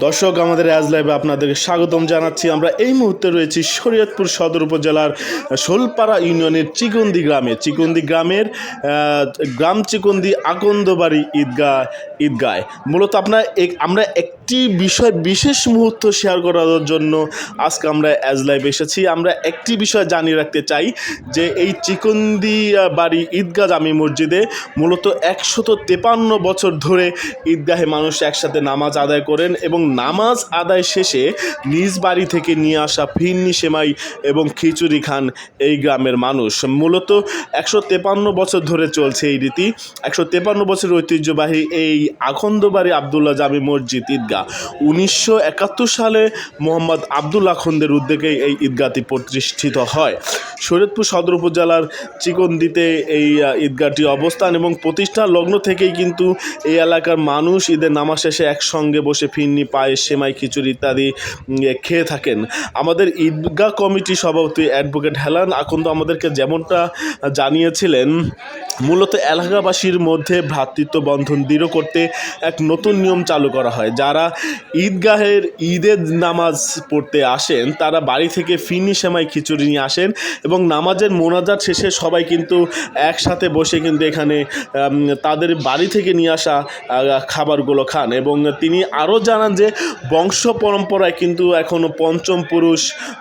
দর্শক, আমাদের অ্যাজ লাইভে আপনাদেরকে স্বাগতম জানাচ্ছি। আমরা এই মুহূর্তে রয়েছি শরীয়তপুর সদর উপজেলার শোলপাড়া ইউনিয়নের চিকন্দি গ্রামে। চিকন্দি গ্রামের গ্রাম চিকন্দি আকন্দবাড়ি ঈদগাহ ঈদগায় মূলত আপনার এক- আমরা একটি বিষয় বিশেষ মুহূর্ত শেয়ার করার জন্য আজকে আমরা অ্যাজ লাইভ এসেছি। আমরা একটি বিষয় জানিয়ে রাখতে চাই যে এই চিকন্দি বাড়ি ঈদগাহ জামি মসজিদে মূলত একশত তেপান্ন বছর ধরে ঈদগাহে মানুষ একসাথে নামাজ আদায় করেন এবং নামাজ আদায় শেষে নিজ বাড়ি থেকে নিয়ে আসা ফিরনি সেমাই এবং খিচুড়ি খান এই গ্রামের মানুষ। মূলত একশো তেপান্ন বছর ধরে চলছে এই রীতি। একশো তেপান্ন বছর ঐতিহ্যবাহী এই আখন্দবাড়ি আবদুল্লাহ জামি মসজিদ ঈদগাহ। উনিশশো একাত্তর সালে মোহাম্মদ আব্দুল আখন্দের উদ্যোগে এই ঈদগাহটি প্রতিষ্ঠিত হয়। শরীয়তপুর সদর উপজেলার চিকনদিতে এই ঈদগাহটি অবস্থান এবং প্রতিষ্ঠা লগ্ন থেকেই কিন্তু এই এলাকার মানুষ ঈদের নামাজ শেষে একসঙ্গে বসে ফিরনি, পায়েস, সেমাই, খিচুড়ি ইত্যাদি খেয়ে থাকেন। আমাদের ঈদগাহ কমিটি সভাপতি অ্যাডভোকেট হেলান আকন্দ আমাদেরকে যেমনটা জানিয়েছিলেন, মূলত এলাকাবাসীর মধ্যে ভ্রাতৃত্ব বন্ধন দৃঢ় করতে এক নতুন নিয়ম চালু করা হয়। যারা ঈদগাহের ঈদের নামাজ পড়তে আসেন, তারা বাড়ি থেকে ফিনি সেমাই খিচুড়ি নিয়ে আসেন এবং নামাজের মোনাজাত শেষে সবাই কিন্তু একসাথে বসে কিন্তু এখানে তাদের বাড়ি থেকে নিয়ে আসা খাবারগুলো খান এবং তিনি আরও জানান যে বংশ পরম্পরায় কিন্তু এখনও পঞ্চম পুরুষ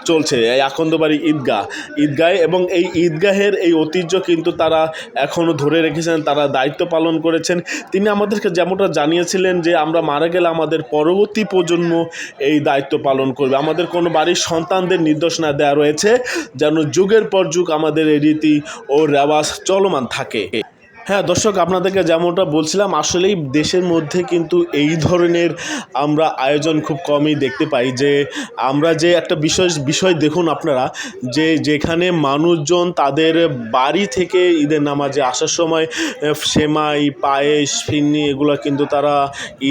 চলছে এই আকন্দবাড়ি ঈদগাহ। ঈদগাহে এবং এই ঈদগাহের এই ঐতিহ্য কিন্তু তারা এখনও ধরে রেখেছেন, তারা দায়িত্ব পালন করেছেন। তিনি আমাদেরকে যেমনটা জানিয়েছিলেন যে আমরা মারা গেলে আমাদের পরবর্তী প্রজন্ম এই দায়িত্ব পালন করবে। আমাদের কোনো বাড়ির সন্তানদের নির্দেশনা দেওয়া রয়েছে, যেন যুগের পর যুগ আমাদের এই রীতি ও রেওয়াজ চলমান থাকে। হ্যাঁ দর্শক, আপনাদেরকে যেমনটা বলছিলাম, আসলেই দেশের মধ্যে কিন্তু এই ধরনের আমরা আয়োজন খুব কমই দেখতে পাই। যে আমরা যে একটা বিষয় বিষয় দেখুন আপনারা, যে যেখানে মানুষজন তাদের বাড়ি থেকে ঈদের নামাজে আসার সময় সেমাই, পায়েস, ফিন্নি এগুলো কিন্তু তারা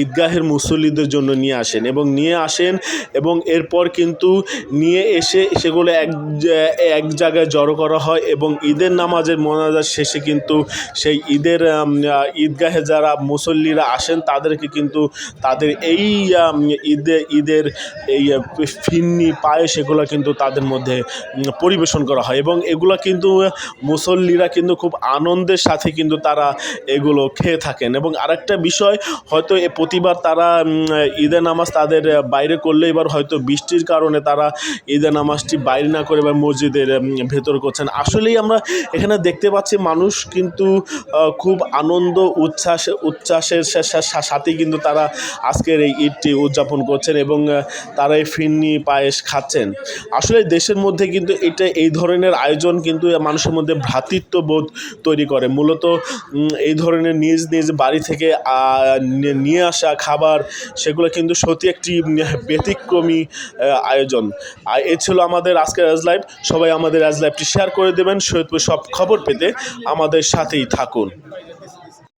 ঈদগাহের মুসল্লিদের জন্য নিয়ে আসেন এবং নিয়ে আসেন এবং এরপর কিন্তু নিয়ে এসে সেগুলো এক এক জায়গায় জড়ো করা হয় এবং ঈদের নামাজের মোনাজাত শেষে কিন্তু সেই ঈদের ঈদগাহে যারা মুসল্লিরা আসেন, তাদেরকে কিন্তু তাদের এই ঈদে, ঈদের এই ফিন্নি, পায়েস এগুলো কিন্তু তাদের মধ্যে পরিবেশন করা হয়। এবং এগুলো কিন্তু মুসল্লিরা কিন্তু খুব আনন্দের সাথে কিন্তু তারা এগুলো খেয়ে থাকেন। এবং আরেকটা বিষয়, হয়তো এ প্রতিবার তারা ঈদের নামাজ তাদের বাইরে করলে এবার হয়তো বৃষ্টির কারণে তারা ঈদের নামাজটি বাইরে না করে বা মসজিদের ভেতর করছেন। আসলেই আমরা এখানে দেখতে পাচ্ছি মানুষ কিন্তু খুব আনন্দ, উচ্ছ্বাস, উচ্ছ্বাসের সাথে কিন্তু তারা আজকের এই ঈদটি উদযাপন করছেন এবং তারা এই ফিরনি পায়েস খাচ্ছেন। আসলে দেশের মধ্যে কিন্তু এটা এই ধরনের আয়োজন কিন্তু মানুষের মধ্যে ভ্রাতৃত্ববোধ তৈরি করে। মূলত এই ধরনের নিজ নিজ বাড়ি থেকে নিয়ে আসা খাবার, সেগুলো কিন্তু সত্যি একটি ব্যতিক্রমী আয়োজন। আর এ ছিল আমাদের আজকের আজ লাইভ সবাই আমাদের আজ লাইভটি শেয়ার করে দেবেন। সৈয়দপুর সব খবর পেতে আমাদের সাথেই থাকুন